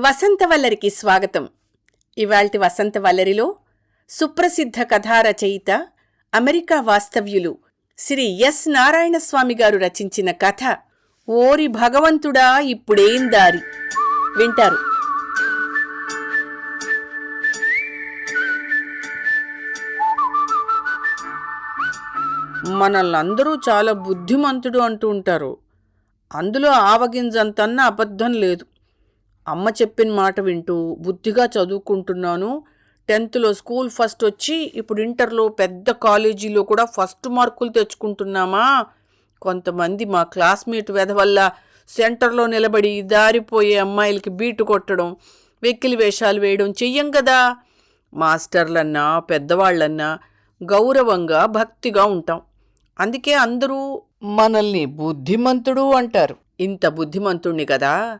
వసంత వల్లరికి స్వాగతం. ఇవాల్టి వసంతవల్లరిలో సుప్రసిద్ధ కథా రచయిత అమెరికా వాస్తవ్యులు శ్రీ ఎస్ నారాయణస్వామి గారు రచించిన కథ ఓరి భగవంతుడా ఇప్పుడేం దారి? వింటారు. మనల్నందరూ చాలా బుద్ధిమంతుడు అంటూ ఉంటారు. అందులో ఆవగింజంతన్న అబద్ధం లేదు. అమ్మ చెప్పిన మాట వింటూ బుద్ధిగా చదువుకుంటున్నాను. టెన్త్లో స్కూల్ ఫస్ట్ వచ్చి ఇప్పుడు ఇంటర్లో పెద్ద కాలేజీలో కూడా ఫస్ట్ మార్కులు తెచ్చుకుంటున్నామా? కొంతమంది మా క్లాస్మేట్ వెధ వల్ల సెంటర్లో నిలబడి దారిపోయే అమ్మాయిలకి బీటు కొట్టడం వెక్కిలి వేషాలు వేయడం చెయ్యం కదా? మాస్టర్లన్నా పెద్దవాళ్ళన్నా గౌరవంగా భక్తిగా ఉంటాం. అందుకే అందరూ మనల్ని బుద్ధిమంతుడు అంటారు. ఇంత బుద్ధిమంతుణ్ణి కదా?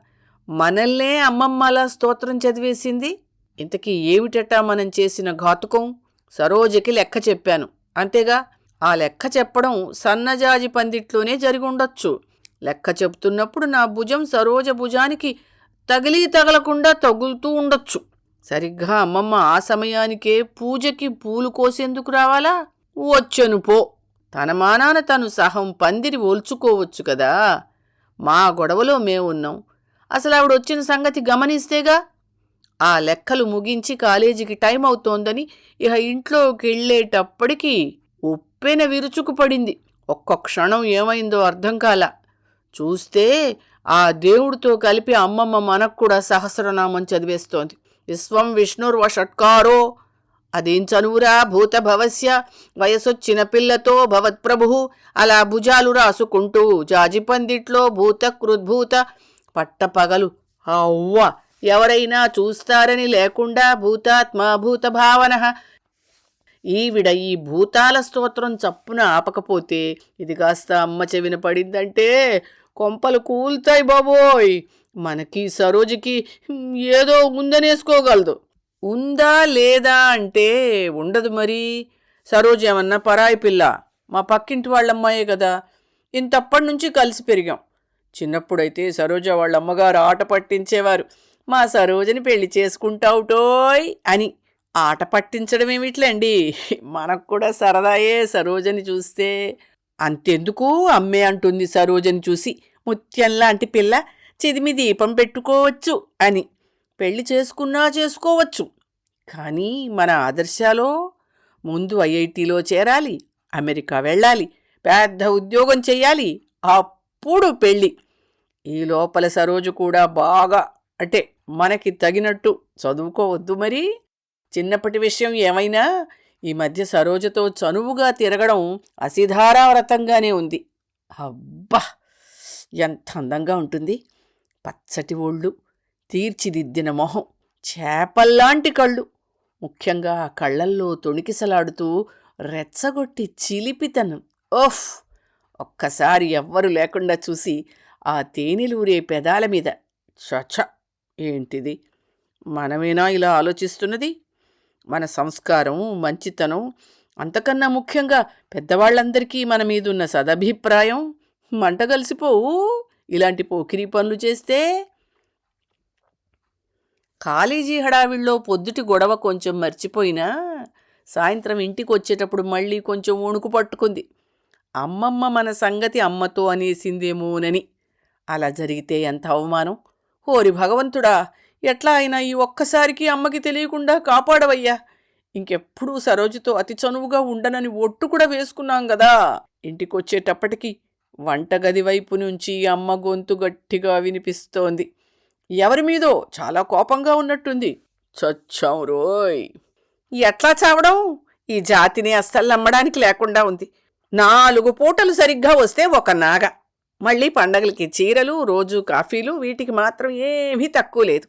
మనల్నే అమ్మమ్మలా స్తోత్రం చదివేసింది? ఇంతకీ ఏమిటట మనం చేసిన ఘాతుకం? సరోజకి లెక్క చెప్పాను. అంతేగా ఆ లెక్క చెప్పడం సన్నజాజి పందిట్లోనే జరిగి ఉండొచ్చు లెక్క చెప్తున్నప్పుడు నా భుజం సరోజ భుజానికి తగిలి తగలకుండా తగులుతూ ఉండొచ్చు. సరిగ్గా అమ్మమ్మ ఆ సమయానికే పూజకి పూలు కోసేందుకు రావాలా? వచ్చను పో. తన మానాన తను సహం పందిరి ఓల్చుకోవచ్చు కదా? మా గొడవలో మేమున్నాం. అసలు ఆవిడ వచ్చిన సంగతి గమనిస్తేగా? ఆ లెక్కలు ముగించి కాలేజీకి టైం అవుతోందని ఇహ ఇంట్లోకి వెళ్ళేటప్పటికి ఉప్పెన విరుచుకు పడింది. ఒక్క క్షణం ఏమైందో అర్థం కాల. చూస్తే ఆ దేవుడితో కలిపి అమ్మమ్మ మనకు కూడా సహస్రనామం చదివేస్తోంది. విశ్వం విష్ణుర్వ షట్కారో. అదేం చనువురా భూత భవస్య వయసొచ్చిన పిల్లతో భవత్ప్రభు అలా భుజాలు రాసుకుంటూ జాజిపందిట్లో భూత కృద్భూత పట్టపగలు. అవ్వ! ఎవరైనా చూస్తారని లేకుండా భూతాత్మ భూత భావన ఈవిడ ఈ భూతాల స్తోత్రం చప్పున ఆపకపోతే ఇది కాస్త అమ్మ చెవిన పడిందంటే కొంపలు కూల్తాయి బాబోయ్! మనకి సరోజుకి ఏదో ఉందనేసుకోగలదు ఉందా లేదా అంటే ఉండదు మరి. సరోజు ఏమన్నా పరాయి పిల్ల? మా పక్కింటి వాళ్ళమ్మాయే కదా. ఇంతప్పటి నుంచి కలిసి పెరిగాం. చిన్నప్పుడైతే సరోజ వాళ్ళ అమ్మగారు ఆట పట్టించేవారు. మా సరోజని పెళ్ళి చేసుకుంటావుటోయ్ అని. ఆట పట్టించడం ఏమిట్లండి? మనకు కూడా సరదాయే సరోజని చూస్తే. అంతెందుకు? అమ్మే అంటుంది సరోజని చూసి. ముత్యం లాంటి పిల్ల చిదిమి దీపం పెట్టుకోవచ్చు అని. పెళ్ళి చేసుకున్నా చేసుకోవచ్చు. కానీ మన ఆదర్శాలో ముందు ఐఐటిలో చేరాలి అమెరికా వెళ్ళాలి పెద్ద ఉద్యోగం చెయ్యాలి అప్పుడు పెళ్ళి ఈ లోపల సరోజు కూడా బాగా అంటే మనకి తగినట్టు చదువుకోవద్దు మరి. చిన్నప్పటి విషయం ఏమైనా? ఈ మధ్య సరోజతో చనువుగా తిరగడం అసిధారావ్రతంగానే ఉంది. అబ్బా! ఎంత అందంగా ఉంటుంది. పచ్చటి ఒళ్ళు తీర్చిదిద్దిన మొహం చేపల్లాంటి కళ్ళు. ముఖ్యంగా ఆ కళ్ళల్లో తొణికిసలాడుతూ రెచ్చగొట్టి చిలిపితనం. ఓఫ్! ఒక్కసారి ఎవ్వరు లేకుండా చూసి ఆ తేనెలూరే పెదాల మీద చచ ఏంటిది? మనమేనా ఇలా ఆలోచిస్తున్నది? మన సంస్కారం మంచితనం అంతకన్నా ముఖ్యంగా పెద్దవాళ్ళందరికీ మన మీదున్న సదభిప్రాయం? మంట కలిసిపోవు? ఇలాంటి పోకిరి పనులు చేస్తే? కాలేజీ హడావిడిలో పొద్దుటి గొడవ కొంచెం మర్చిపోయినా సాయంత్రం ఇంటికి వచ్చేటప్పుడు మళ్ళీ కొంచెం వణుకు పట్టుకుంది. అమ్మమ్మ మన సంగతి అమ్మతో అనేసిందేమోనని. అలా జరిగితే ఎంత అవమానం? ఓరి భగవంతుడా ఎట్లా అయినా ఈ ఒక్కసారికి అమ్మకి తెలియకుండా కాపాడవయ్యా. ఇంకెప్పుడూ సరోజుతో అతి చనువుగా ఉండనని ఒట్టు కూడా వేసుకున్నాం కదా ఇంటికొచ్చేటప్పటికి వంటగది వైపు నుంచి అమ్మ గొంతు గట్టిగా వినిపిస్తోంది. ఎవరి మీదో చాలా కోపంగా ఉన్నట్టుంది. చచ్చాం రోయ్! ఎట్లా చావడం? ఈ జాతిని అస్సలు నమ్మడానికి లేకుండా ఉంది. నాలుగు పూటలు సరిగ్గా వస్తే ఒక నాగ. మళ్ళీ పండగలకి చీరలు రోజు కాఫీలు వీటికి మాత్రం ఏమీ తక్కువ లేదు.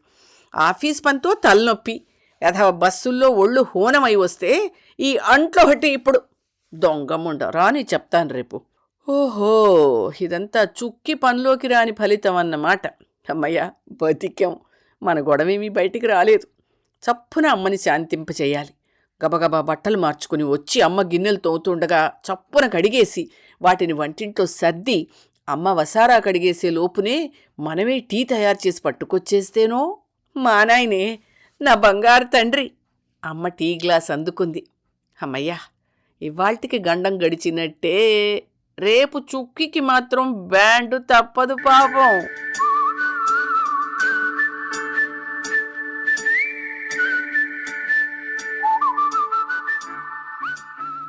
ఆఫీస్ పనితో తలనొప్పి. యథవ బస్సుల్లో ఒళ్ళు హూనమై వస్తే ఈ అంట్లో ఒకటి ఇప్పుడు దొంగముండ రాని చెప్తాను రేపు. ఓహో ఇదంతా చుక్కి పనిలోకి రాని ఫలితం అన్నమాట. అమ్మయ్య బతికాం. మన గొడవేమీ బయటికి రాలేదు. చప్పున అమ్మని శాంతింపచేయాలి గబగబా బట్టలు మార్చుకుని వచ్చి అమ్మ గిన్నెలు తోతుండగా చప్పున కడిగేసి వాటిని వంటింట్లో సర్ది అమ్మ వసారా కడిగేసే లోపునే మనమే టీ తయారు చేసి పట్టుకొచ్చేస్తేనో? మా నాయనే నా బంగారు తండ్రి! అమ్మ టీ గ్లాస్ అందుకుంది. అమ్మయ్యా ఇవాళ్టికి గండం గడిచినట్టే రేపు చుక్కికి మాత్రం బ్యాండ్ తప్పదు పాపం.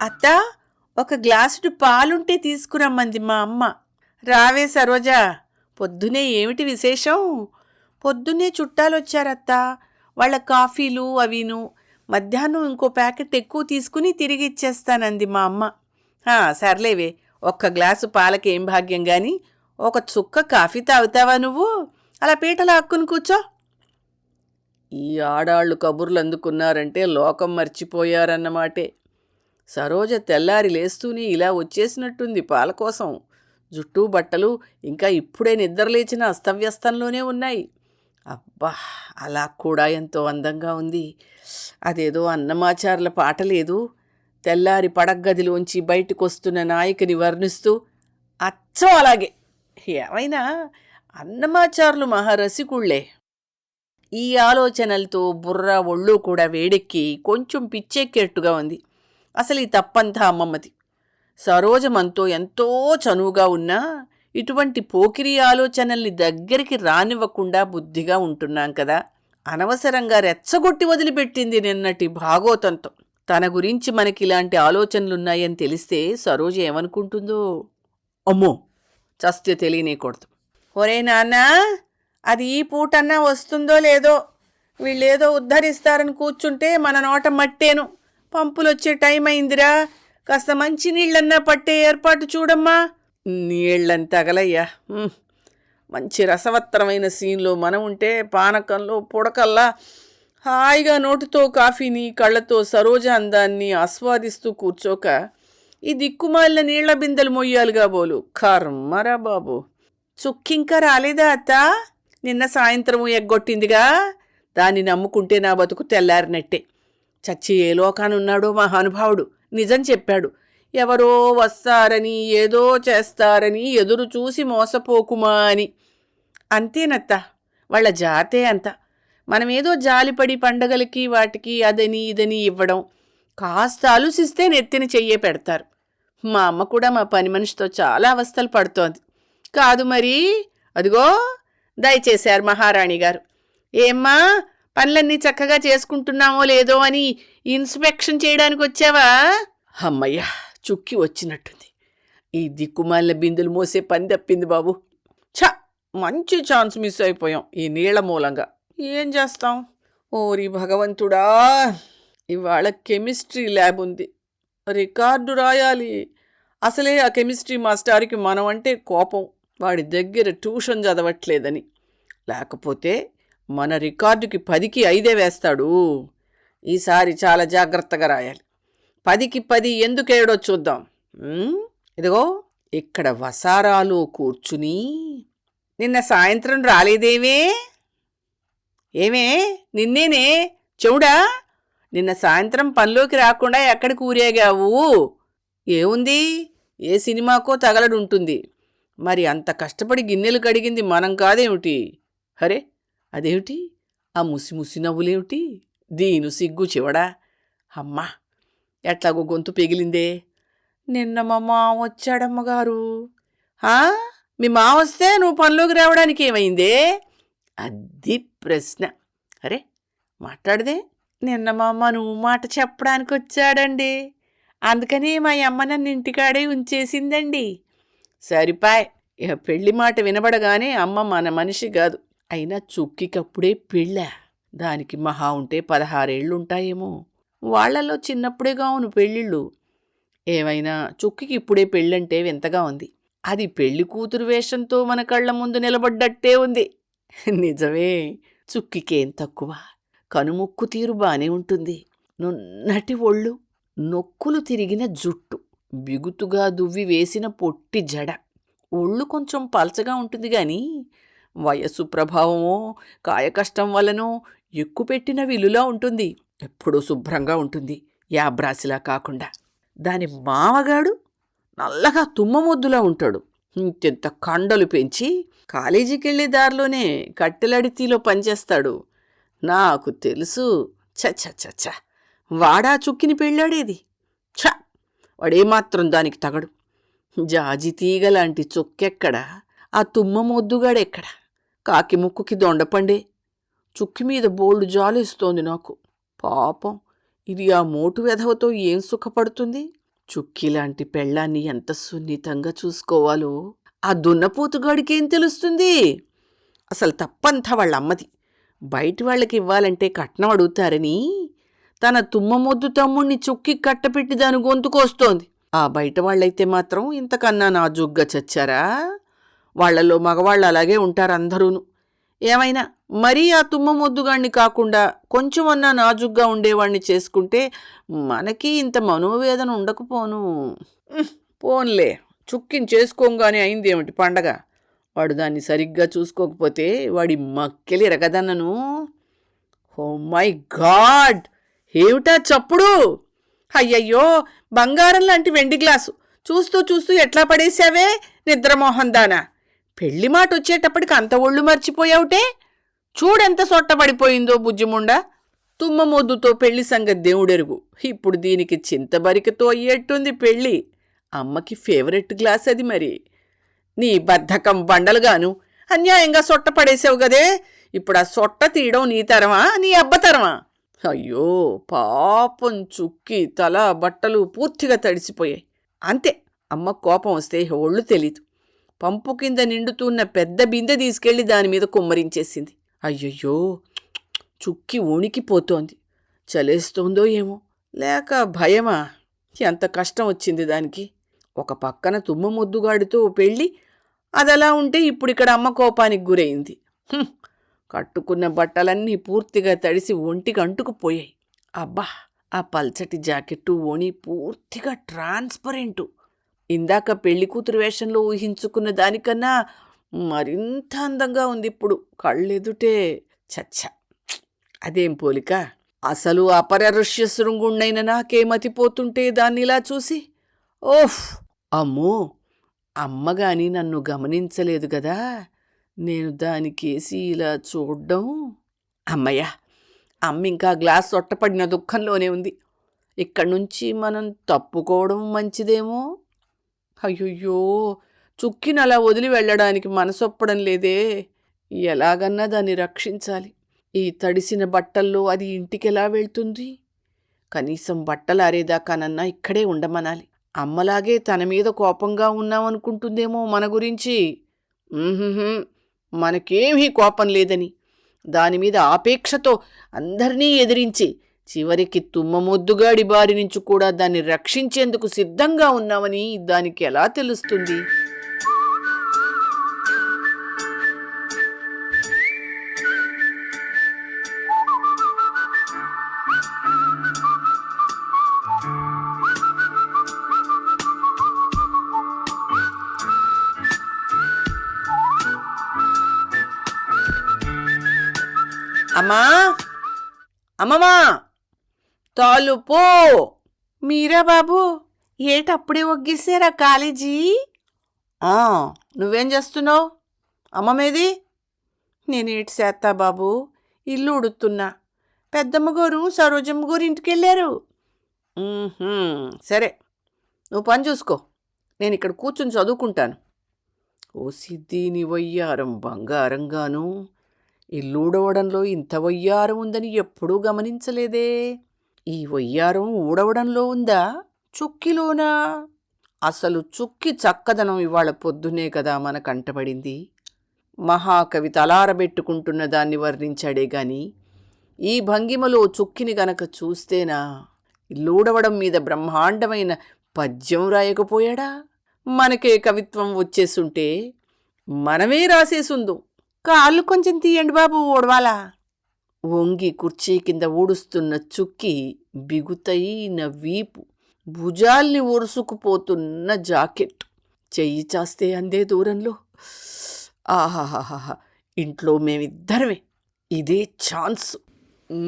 అత్త ఒక గ్లాసుడు పాలుంటే తీసుకురమ్మంది మా అమ్మ. రావే సరోజా పొద్దునే ఏమిటి విశేషం? పొద్దున్నే చుట్టాలొచ్చారత్తా. వాళ్ళ కాఫీలు అవిను. మధ్యాహ్నం ఇంకో ప్యాకెట్ ఎక్కువ తీసుకుని తిరిగి ఇచ్చేస్తానంది మా అమ్మ. సర్లేవే ఒక్క గ్లాసు పాలకేం భాగ్యం గాని? ఒక చుక్క కాఫీ తాగుతావా నువ్వు? అలా పీటలా హక్కుని కూర్చో. ఈ ఆడాళ్ళు కబుర్లు అందుకున్నారంటే లోకం మర్చిపోయారన్నమాటే. సరోజ తెల్లారి లేస్తూనే ఇలా వచ్చేసినట్టుంది పాల కోసం జుట్టు బట్టలు ఇంకా ఇప్పుడే నిద్రలేచిన అస్తవ్యస్తంలోనే ఉన్నాయి. అబ్బా అలా కూడా ఎంతో అందంగా ఉంది. అదేదో అన్నమాచార్ల పాట లేదు. తెల్లారి పడగ్గదిలోంచి బయటకు వస్తున్న నాయకుని వర్ణిస్తూ అచ్చం అలాగే. ఏమైనా? అన్నమాచారులు మహారసికుళ్ళే. ఈ ఆలోచనలతో బుర్ర ఒళ్ళు కూడా వేడెక్కి కొంచెం పిచ్చెక్కేట్టుగా ఉంది. అసలు ఈ తప్పంతా అమ్మమ్మది. సరోజమంతో ఎంతో చనువుగా ఉన్నా ఇటువంటి పోకిరి ఆలోచనల్ని దగ్గరికి రానివ్వకుండా బుద్ధిగా ఉంటున్నాం కదా. అనవసరంగా రెచ్చగొట్టి వదిలిపెట్టింది నిన్నటి భాగోతంతో. తన గురించి మనకి ఇలాంటి ఆలోచనలున్నాయని తెలిస్తే సరోజ ఏమనుకుంటుందో? అమ్మో! చస్తే తెలియనేకూడదు. ఒరే నాన్నా అది ఈ పూటన్నా వస్తుందో లేదో? వీళ్ళేదో ఉద్ధరిస్తారని కూర్చుంటే మన నోట మట్టేను. పంపులు వచ్చే టైం అయిందిరా కాస్త మంచి నీళ్ళన్నా పట్టే ఏర్పాటు చూడమ్మా. నీళ్ళని తగలయ్యా. మంచి రసవత్తరమైన సీన్లో మనం ఉంటే పానకంలో పుడకల్లా హాయిగా నోటితో కాఫీని కళ్ళతో సరోజ అందాన్ని ఆస్వాదిస్తూ కూర్చోక ఈ దిక్కుమాలిన నీళ్ళ బిందెలు మొయ్యాలిగా బోలు. కర్మరా బాబు. చుక్కింకా రాలేదా అత్త? నిన్న సాయంత్రం ఎగ్గొట్టిందిగా? దాన్ని నమ్ముకుంటే నా బతుకు తెల్లారినట్టే. చచ్చి ఏ లోకానున్నాడో మహానుభావుడు. నిజం చెప్పాడు. ఎవరో వస్తారని ఏదో చేస్తారని ఎదురు చూసి మోసపోకుమా అని. అంతేనత్త వాళ్ళ జాతే అంత. మనమేదో జాలిపడి పండగలకి వాటికి అదని ఇదని ఇవ్వడం. కాస్త ఆలోచిస్తే నెత్తిన చెయ్యే పెడతారు. మా అమ్మ కూడా మా పని మనిషితో చాలా అవస్థలు పడుతోంది. కాదు మరి అదిగో దయచేశారు మహారాణి గారు. ఏమ్మా పనులన్నీ చక్కగా చేసుకుంటున్నామో లేదో అని ఇన్స్పెక్షన్ చేయడానికి వచ్చావా? అమ్మయ్యా చుక్కి వచ్చినట్టుంది. ఈ దిక్కుమాలిన బిందులు మోసే పని తప్పింది బాబు. ఛ మంచి ఛాన్స్ మిస్ అయిపోయాం ఈ నీళ్ళ మూలంగా. ఏం చేస్తాం? ఓరి భగవంతుడా! ఇవాళ కెమిస్ట్రీ ల్యాబ్ ఉంది. రికార్డు రాయాలి. అసలే ఆ కెమిస్ట్రీ మాస్టార్కి మనం అంటే కోపం. వాడి దగ్గర ట్యూషన్ చదవట్లేదని. లేకపోతే మన రికార్డుకి పదికి ఐదే వేస్తాడు. ఈసారి చాలా జాగ్రత్తగా రాయాలి. పదికి పది ఎందుకేడో చూద్దాం. ఇదిగో ఇక్కడ వసారాలో కూర్చుని నిన్న సాయంత్రం రాలేదేమే? ఏమే? నిన్నేనే? చెవుడా? నిన్న సాయంత్రం పనిలోకి రాకుండా ఎక్కడికి ఊరేగావు? ఏముంది? ఏ సినిమాకో తగలడుంటుంది. మరి అంత కష్టపడి గిన్నెలు కడిగింది మనం కాదేమిటి? అరే అదేమిటి? ఆ ముసి ముసి నవ్వులేమిటి? దీను సిగ్గు చివడా? అమ్మా ఎట్లాగో గొంతు పెగిలిందే. నిన్న మా మామ వచ్చాడమ్మగారు మీ మామ వస్తే నువ్వు పనిలోకి రావడానికి ఏమైందే? అది ప్రశ్న. అరే మాట్లాడదే. నిన్న మా అమ్మ నువ్వు మాట చెప్పడానికి వచ్చాడండి. అందుకని మా అమ్మ నన్ను ఇంటికాడే ఉంచేసిందండి. సరిపాయ్ ఇక పెళ్ళి మాట వినబడగానే అమ్మ మన మనిషి కాదు. అయినా చుక్కికప్పుడే పెళ్ళా. దానికి మహా ఉంటే పదహారేళ్ళు ఉంటాయేమో వాళ్ళలో చిన్నప్పుడే కావును పెళ్ళిళ్ళు. ఏమైనా చుక్కికి ఇప్పుడే పెళ్ళంటే వింతగా ఉంది. అది పెళ్ళి కూతురు వేషంతో మన కళ్ళ ముందు నిలబడ్డట్టే ఉంది. నిజమే. చుక్కికేం తక్కువ. కనుముక్కు తీరు బానే ఉంటుంది. నున్నటి ఒళ్ళు నొక్కులు తిరిగిన జుట్టు బిగుతుగా దువ్వి వేసిన పొట్టి జడ. ఒళ్ళు కొంచెం పలచగా ఉంటుంది గాని వయస్సు ప్రభావమో కాయకష్టం వలనో ఎక్కుపెట్టిన విలులా ఉంటుంది. ఎప్పుడూ శుభ్రంగా ఉంటుంది. యాబ్రాసిలా కాకుండా. దాని మామగాడు నల్లగా తుమ్మమొద్దులా ఉంటాడు. ఇంతెంత కండలు పెంచి కాలేజీకి వెళ్ళే దారిలోనే కట్టెలడితీలో పనిచేస్తాడు. నాకు తెలుసు. చ వాడా చుక్కిని పెళ్ళాడేది. ఛ! వాడేమాత్రం దానికి తగడు. జాజి తీగ లాంటి ఆ తుమ్మ మొద్దుగాడెక్కడ? కాకి ముక్కుకి దొండపండే. చుక్కి మీద బోల్డు జాలేస్తోంది నాకు. పాపం ఇది ఆ మోటు వెధవతో ఏం సుఖపడుతుంది? చుక్కి లాంటి పెళ్ళాన్ని ఎంత సున్నితంగా చూసుకోవాలో? ఆ దున్నపోతుగాడికేం తెలుస్తుంది? అసలు తప్పంతా వాళ్ళ అమ్మది బయటి వాళ్ళకి ఇవ్వాలంటే కట్నం అడుగుతారని. తన తుమ్మమొద్దు తమ్ముణ్ణి చుక్కి కట్టపెట్టి దాని గొంతుకొస్తోంది ఆ బయట వాళ్ళైతే మాత్రం ఇంతకన్నా నాజుగ్గా చచ్చారా? వాళ్ళలో మగవాళ్ళు అలాగే ఉంటారు అందరూను ఏమైనా మరీ ఆ తుమ్మ మొద్దుగాణ్ణి కాకుండా కొంచెమన్నా నాజుగ్గా ఉండేవాణ్ణి చేసుకుంటే మనకి ఇంత మనోవేదన ఉండకపోను. పోన్లే చుక్కిని చేసుకోగానే అయిందేమిటి పండగ? వాడు దాన్ని సరిగ్గా చూసుకోకపోతే వాడి మక్కెలి రగదన్నను ఓ మై గాడ్! ఏమిటా చప్పుడు? అయ్యయ్యో బంగారం లాంటి వెండి గ్లాసు. చూస్తూ చూస్తూ ఎట్లా పడేశావే నిద్రమోహం దానా? పెళ్ళి మాట వచ్చేటప్పటికి అంత ఒళ్ళు మర్చిపోయావుటే? చూడెంత సొట్టబడిపోయిందో బుజ్జిముండ? తుమ్మ మొద్దుతో పెళ్ళి సంగతి దేవుడెరుగు. ఇప్పుడు దీనికి చింతబరికతో అయ్యేట్టుంది పెళ్ళి. అమ్మకి ఫేవరెట్ గ్లాస్ అది మరి. నీ బద్ధకం బండలుగాను. అన్యాయంగా సొట్ట పడేసావు గదే. ఇప్పుడు ఆ సొట్ట తీయడం నీ తరమా నీ అబ్బ తరమా? అయ్యో పాపం చుక్కి తల బట్టలు పూర్తిగా తడిసిపోయాయి. అంతే. అమ్మ కోపం వస్తే ఒళ్ళు తెలీదు. పంపు కింద నిండుతున్న పెద్ద బిందె తీసుకెళ్ళి దాని మీద కుమ్మరించేసింది. అయ్యయ్యో! చుక్కి వణికిపోతోంది. చలేస్తోందో ఏమో. లేక భయమా? ఎంత కష్టం వచ్చింది దానికి. ఒక పక్కన తుమ్మ ముద్దుగాడితో పెళ్ళి అదలా ఉంటే ఇప్పుడు ఇక్కడ అమ్మ కోపానికి గురైంది. కట్టుకున్న బట్టలన్నీ పూర్తిగా తడిసి ఒంటికి అంటుకుపోయాయి. అబ్బా! ఆ పల్చటి జాకెట్టు ఓణి పూర్తిగా ట్రాన్స్పరెంటు. ఇందాక పెళ్ళి కూతురు వేషంలో ఊహించుకున్న దానికన్నా మరింత అందంగా ఉంది ఇప్పుడు. కళ్ళెదుటే చచ్చ. అదేం పోలిక? అసలు అపరఋష్య శృంగుణ్ణైన నాకేమతిపోతుంటే దాన్నిలా చూసి? ఓఫ్ అమ్మో! అమ్మగాని నన్ను గమనించలేదు గదా! నేను దానికేసి ఇలా చూడ్డం. అమ్మయ్య! అమ్మ ఇంకా గ్లాస్ ఒట్టపడిన దుఃఖంలోనే ఉంది. ఇక్కడి నుంచి మనం తప్పుకోవడం మంచిదేమో? అయ్యయ్యో చుక్కిని అలా వదిలి వెళ్ళడానికి మనసొప్పడం లేదే. ఎలాగన్నా దాన్ని రక్షించాలి. ఈ తడిసిన బట్టల్లో అది ఇంటికెలా వెళ్తుంది? కనీసం బట్టలు ఆరేదాకానన్నా ఇక్కడే ఉండమనాలి. అమ్మలాగే తన మీద కోపంగా ఉన్నామనుకుంటుందేమో మన గురించి. మనకేమీ కోపం లేదని. దాని మీద ఆపేక్షతో అందరినీ ఎదిరించి చివరికి తుమ్మమొద్దుగాడి బారి నుంచి కూడా దాన్ని రక్షించేందుకు సిద్ధంగా ఉన్నామని దానికి ఎలా తెలుస్తుంది? అమ్మా! అమ్మమ్మా! తాలుపో! మీరా బాబు ఏటప్పుడే ఒగ్గేసారా కాలేజీ? ఆ, నువ్వేం చేస్తున్నావు? అమ్మమేది? నేనేటి చేస్తా బాబు? ఇల్లు ఉడుతున్నా. పెద్దమ్మ గారు సరోజమ్మ గారు ఇంటికి వెళ్ళారు "ఉహుం, సరే. నువ్వు పని చూసుకో. నేను ఇక్కడ కూర్చుని చదువుకుంటాను. ఓ సిద్ధి నీ వయ్యారం బంగారంగాను. ఇల్లూడవడంలో ఇంత వయ్యారం ఉందని ఎప్పుడూ గమనించలేదే. ఈ వయ్యారం ఊడవడంలో ఉందా? చుక్కిలోనా? అసలు చుక్కి చక్కదనం ఇవాళ పొద్దునే కదా మన కంటపడింది. మహాకవి తలారబెట్టుకుంటున్న దాన్ని వర్ణించాడే గాని ఈ భంగిమలో చుక్కిని గనక చూస్తేనా? ఇల్లూడవడం మీద బ్రహ్మాండమైన పద్యం రాయకపోయాడా? మనకే కవిత్వం వచ్చేసుంటే మనమే రాసేసుందు. కాళ్ళు కొంచెం తీయండి బాబు ఓడవాలా? వంగి కుర్చీ కింద ఊడుస్తున్న చుక్కి బిగుతైన వీపు భుజాల్ని ఒరుసుకుపోతున్న జాకెట్ చెయ్యి చాస్తే అందే దూరంలో. ఆహాహాహా ఇంట్లో మేమిద్దరమే. ఇదే ఛాన్స్.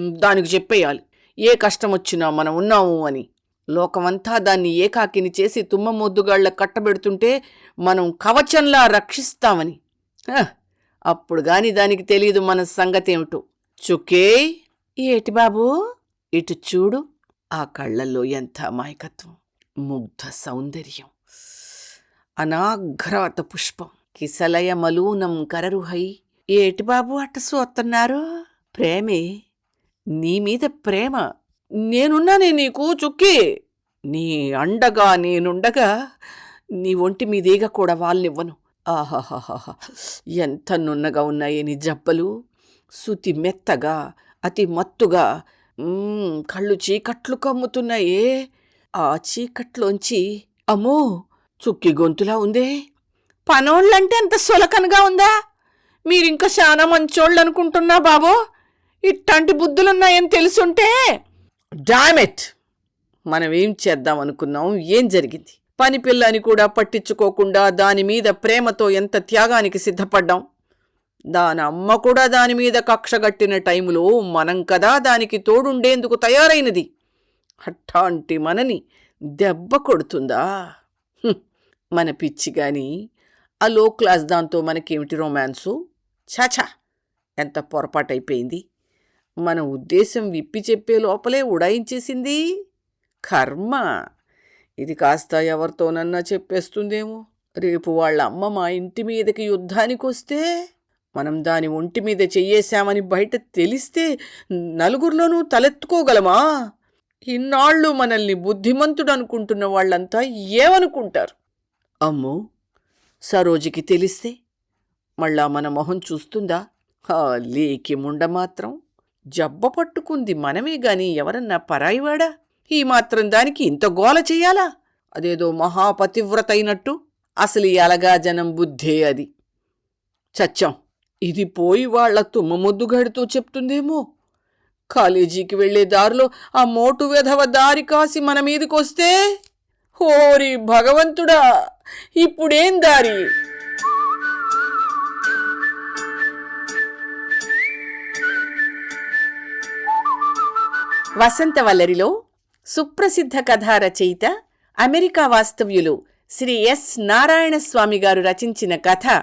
దానికి చెప్పేయాలి. ఏ కష్టం వచ్చినా మనం ఉన్నాము అని. లోకమంతా దాన్ని ఏకాకిని చేసి తుమ్మ మొద్దుగాళ్ళ కట్టబెడుతుంటే మనం కవచంలా రక్షిస్తామని. అప్పుడు గాని దానికి తెలియదు మన సంగతేమిటో. చుకే ఏటి బాబు? ఇటు చూడు ఆ కళ్ళల్లో ఎంత అమాయకత్వం ముగ్ధ సౌందర్యం. అనాఘ్రాత పుష్పం కిసలయ మలూనం కరరుహై. ఏటి బాబు అట్ట సూస్తున్నారు ప్రేమే నీ మీద ప్రేమ. నేనున్నానే నీకు చుక్కి. నీ అండగా నేనుండగా నీ ఒంటి మీదేగ కూడా వాళ్ళనివ్వను. ఆహాహాహా ఎంత నున్నగా ఉన్నాయే నీ జబ్బలు. సుతి మెత్తగా అతి మత్తుగా కళ్ళు చీకట్లు కమ్ముతున్నాయే. ఆ చీకట్లోంచి అమ్మో చుక్కి గొంతులా ఉందే. పనోళ్ళంటే అంత సులకనగా ఉందా? మీరింక చాలా మంచోళ్ళు అనుకుంటున్నా బాబో. ఇట్లాంటి బుద్ధులున్నాయని తెలుసుంటే. డామెట్ మనం ఏం చేద్దాం అనుకున్నాం ఏం జరిగింది? పని పిల్లని కూడా పట్టించుకోకుండా దాని మీద ప్రేమతో ఎంత త్యాగానికి సిద్ధపడ్డాం? దాని అమ్మ కూడా దాని మీద కక్షగట్టిన టైములో మనం కదా దానికి తోడుండేందుకు తయారైనది. అట్టాంటి మనని దెబ్బ కొడుతుందా? మన పిచ్చి గాని ఆ లో క్లాస్ దాంతో మనకేమిటి రొమాన్సు ఛాఛా ఎంత పొరపాటైపోయింది. మన ఉద్దేశం విప్పి చెప్పే లోపలే ఉడాయించేసింది కర్మ. ఇది కాస్త ఎవరితోనన్నా చెప్పేస్తుందేమో. రేపు వాళ్ళ అమ్మ మా ఇంటి మీదకి యుద్ధానికి వస్తే మనం దాని ఒంటి మీద చెయ్యేశామని బయట తెలిస్తే నలుగురిలోనూ తలెత్తుకోగలమా? ఇన్నాళ్ళు మనల్ని బుద్ధిమంతుడు అనుకుంటున్న వాళ్ళంతా ఏమనుకుంటారు? అమ్మో! సరోజికి తెలిస్తే మళ్ళా మన మొహం చూస్తుందా? లేకి ముండ మాత్రం జబ్బ పట్టుకుంది మనమే గాని ఎవరన్నా పరాయివాడా? ఈ మాత్రం దానికి ఇంత గోల చెయ్యాలా? అదేదో మహాపతివ్రత అయినట్టు అసలు ఈ అలగా జనం బుద్ధే అది. చచ్చాం! ఇది పోయి వాళ్ళ తుమ్మ ముద్దు గడుతూ చెప్తుందేమో? కాలేజీకి వెళ్ళే దారిలో ఆ మోటు వెధవ దారి కాసి మన మీదకొస్తే ఓరి భగవంతుడా ఇప్పుడేం దారి? వసంతవల్లరిలో సుప్రసిద్ధ కథా రచయిత అమెరికా వాస్తవ్యులు శ్రీ ఎస్. నారాయణస్వామి గారు రచించిన కథ